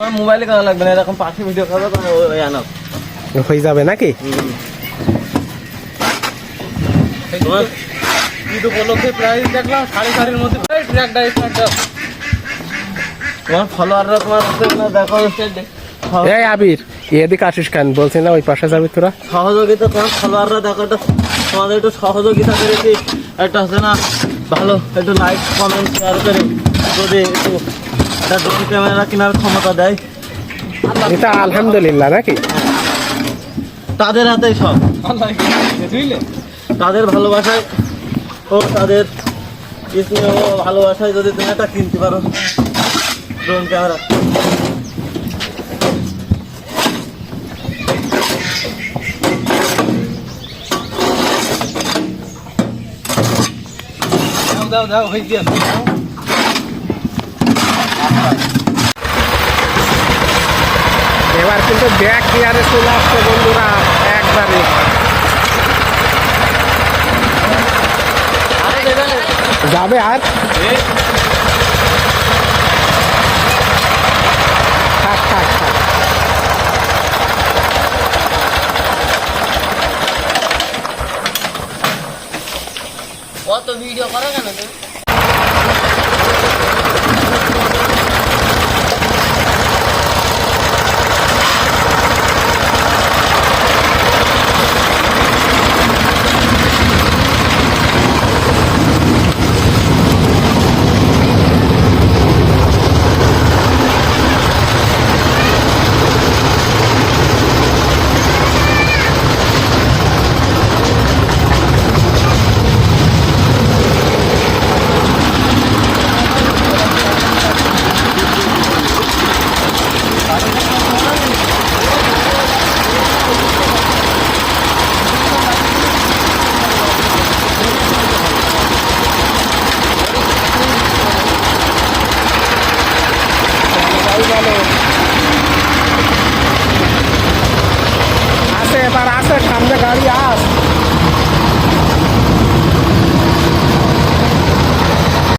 আমার মোবাইলে করা লাগবে না? এরকম পাশে ভিডিও করবে আনো হয়ে যাবে নাকি? তোমার ঈদ উপলক্ষে প্রাইস দেখলাম সাড়ে চারের মধ্যে ট্র্যাকটা স্টার্ট তোমার ফলোয়াররা তোমার হচ্ছে দেখো এই আবির এদিকে আসিস কেন? বলছি না ওই পাশে যাবি তোরা। সহযোগিতা তোমার ফলোয়াররা দেখো একটা তোমাদের একটু সহযোগিতা করেছি একটা হচ্ছে না ভালো একটু লাইক কমেন্ট শেয়ার করে। যদি একটু একটা ড্রোন ক্যামেরা কেনার ক্ষমতা দেয়। এটা আলহামদুলিল্লাহ নাকি? তাদের হাতেই সব। বুঝলে? তাদের ভালোবাসায় ও তাদের স্নেহ ভালোবাসায় যদি তুমি একটা কিনতে পারো। Drone camera. দাও দাও দাও হয়ে গিয়ে। এবার কিন্তু ব্যাগ গিয়ারে চলে আসছে বন্ধুরা একবারে। যাবে আর? অত ভিডিও কেন তুমি?